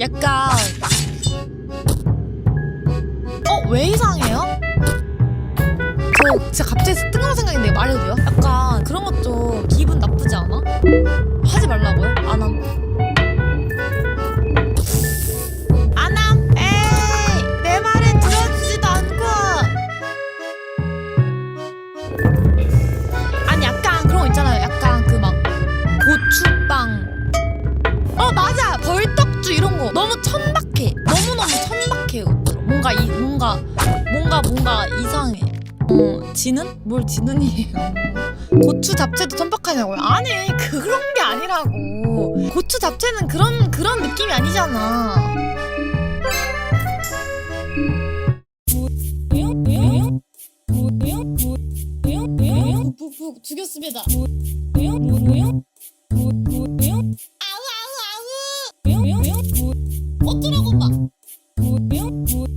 약간 어 왜 이상해요? 저 진짜 갑자기 뜬금없는 생각인데 말해도 돼요? 약간 그런 것 좀 기분 나쁘지 않아? 하지 말라고요? 안 함. 안 함. 에이 내 말을 들어주지도 않고. 아니 약간 그런 거 있잖아요. 약간 그 막 고추빵. 어 맞아 벌떡 주 이런 거 너무 천박해. 너무 너무 천박해요. 뭔가 이 뭔가 뭔가 뭔가 이상해. 어 지는 뭘 지는이에요. 고추 잡채도 천박하냐고요? 아니 그런 게 아니라고. 고추 잡채는 그런 그런 느낌이 아니잖아. 죽였습니다. Good.